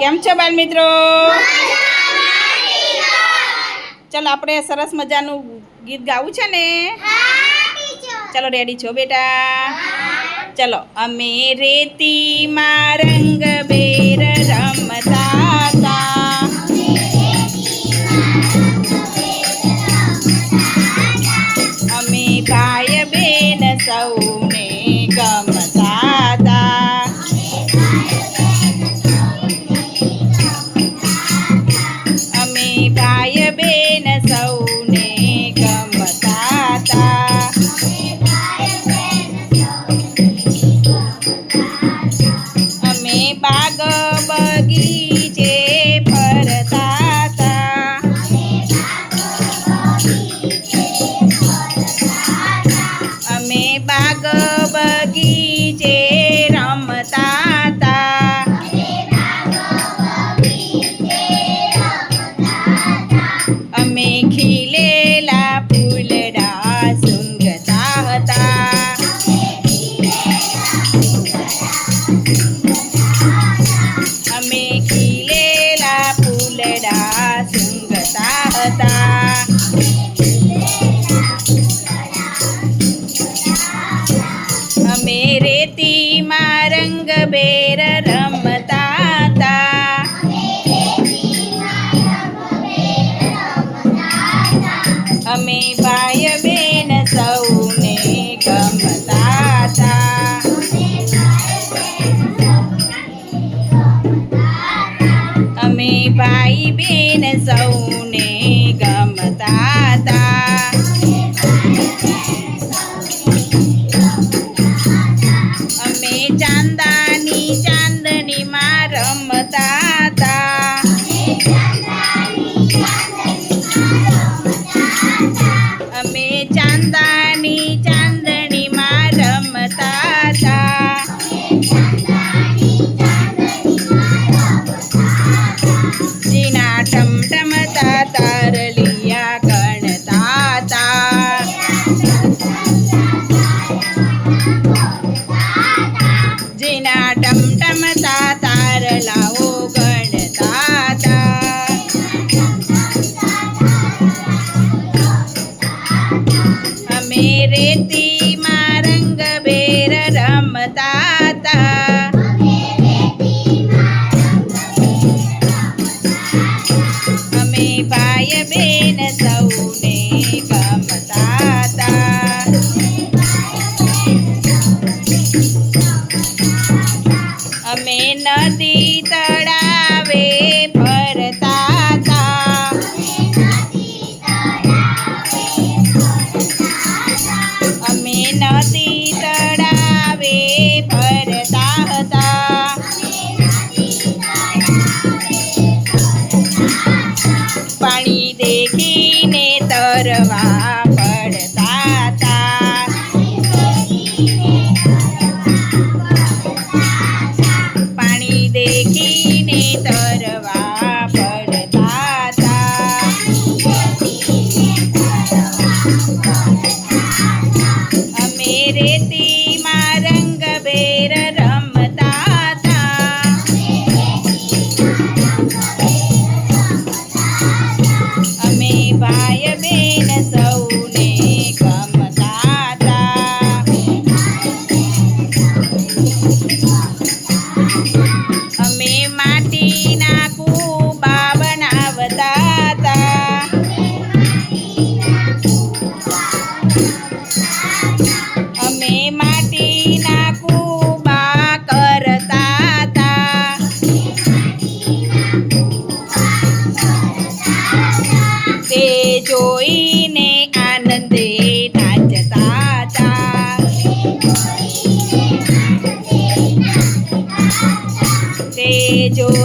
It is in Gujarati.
કેમ છો બાળ મિત્રો? ચાલો, આપણે સરસ મજાનું ગીત ગાવું છે ને? ચાલો રેડી છો બેટા? ચલો, અમે રેતીમાં રંગ બેર રમતા અમે રેતીમાં રંગ બેર રમતા રમતા અમે ભાઈ બેન સૌને ગમતા અમે નદી તળાવે ફરતા હતા અમે નદી ફરતા હતા પાણી દેખીને તરવા પડતા પાણી દેખીને તરવા પડતા અમે રેતીમાં yo